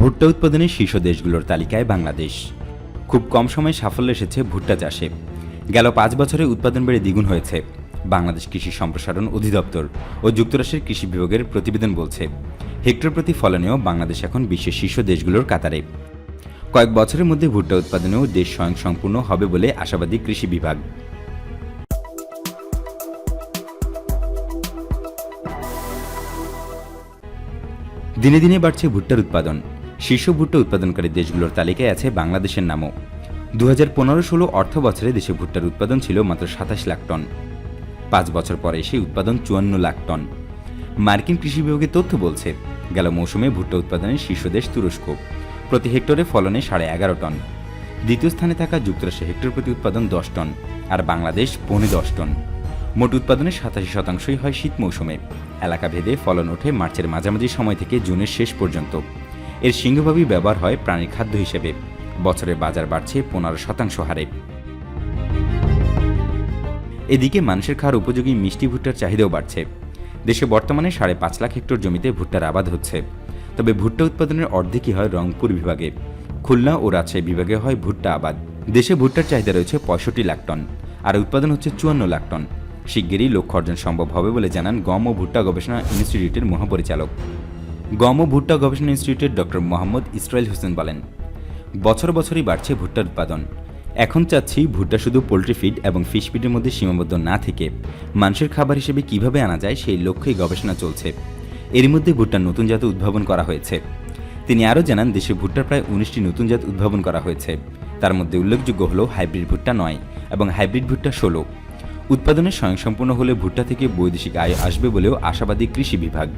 ভুট্টা উৎপাদনে শীর্ষ দেশগুলোর তালিকায় বাংলাদেশ। খুব কম সময়ে সাফল্য এসেছে ভুট্টা চাষে। গেল পাঁচ বছরে উৎপাদন বেড়ে দ্বিগুণ হয়েছে। বাংলাদেশ কৃষি সম্প্রসারণ অধিদপ্তর ও যুক্তরাষ্ট্রের কৃষি বিভাগের প্রতিবেদন বলছে, হেক্টর প্রতি ফলনেও বাংলাদেশ এখন বিশ্বের শীর্ষ দেশগুলোর কাতারে। কয়েক বছরের মধ্যে ভুট্টা উৎপাদনেও দেশ স্বয়ংসম্পূর্ণ হবে বলে আশাবাদী কৃষি বিভাগ। দিনে দিনে বাড়ছে ভুট্টার উৎপাদন। শীর্ষ ভুট্টা উৎপাদনকারী দেশগুলোর তালিকায় আছে বাংলাদেশের নামও। দু হাজার পনেরো ষোলো অর্থ বছরে দেশে ভুট্টার উৎপাদন ছিল মাত্র সাতাশ লাখ টন। পাঁচ বছর পরে সেই উৎপাদন চুয়ান্ন লাখ টন। মার্কিন কৃষি বিভাগের তথ্য বলছে, গেল মৌসুমে ভুট্টা উৎপাদনের শীর্ষ দেশ তুরস্ক। প্রতি হেক্টরে ফলনে সাড়ে এগারো টন। দ্বিতীয় স্থানে থাকা যুক্তরাষ্ট্রে হেক্টর প্রতি উৎপাদন দশ টন, আর বাংলাদেশ পৌনে দশ টন। মোট উৎপাদনের সাতাশি শতাংশই হয় শীত মৌসুমে। এলাকা ভেদে ফলন ওঠে মার্চের মাঝামাঝি সময় থেকে জুনের শেষ পর্যন্ত। এর সিংহভাবেই ব্যবহার হয় প্রাণীর খাদ্য হিসেবে। বছরে বাজার বাড়ছে পনেরো শতাংশ হারে। এদিকে মানুষের খাওয়ার উপযোগী মিষ্টি ভুট্টার চাহিদাও বাড়ছে। দেশে বর্তমানে সাড়ে পাঁচ লাখ হেক্টর জমিতে ভুট্টার আবাদ হচ্ছে। তবে ভুট্টা উৎপাদনের অর্ধেকই হয় রংপুর বিভাগে। খুলনা ও রাজশাহী বিভাগে হয় ভুট্টা আবাদ। দেশে ভুট্টার চাহিদা রয়েছে পঁয়ষট্টি লাখ টন, আর উৎপাদন হচ্ছে চুয়ান্ন লাখ টন। শিগগিরই লক্ষ্য অর্জন সম্ভব হবে বলে জানান গম ও ভুট্টা গবেষণা ইনস্টিটিউটের মহাপরিচালক। গম ও ভুট্টা গবেষণা ইনস্টিটিউটের ডক্টর মোহাম্মদ ইসরাইল হোসেন বলেন, বছর বছরই বাড়ছে ভুট্টার উৎপাদন। এখন চাচ্ছি ভুট্টা শুধু পোলট্রি ফিড এবং ফিশ ফিডের মধ্যে সীমাবদ্ধ না থেকে মানুষের খাবার হিসেবে কীভাবে আনা যায় সেই লক্ষ্যেই গবেষণা চলছে। এর মধ্যে ভুট্টার নতুন জাত উদ্ভাবন করা হয়েছে। তিনি আরও জানান, দেশে ভুট্টার প্রায় উনিশটি নতুন জাত উদ্ভাবন করা হয়েছে। তার মধ্যে উল্লেখযোগ্য হল হাইব্রিড ভুট্টা নয় এবং হাইব্রিড ভুট্টা ষোলো। উৎপাদনে স্বয়ংসম্পূর্ণ হলে ভুট্টা থেকে বৈদেশিক আয় আসবে বলেও আশাবাদী কৃষি বিভাগ।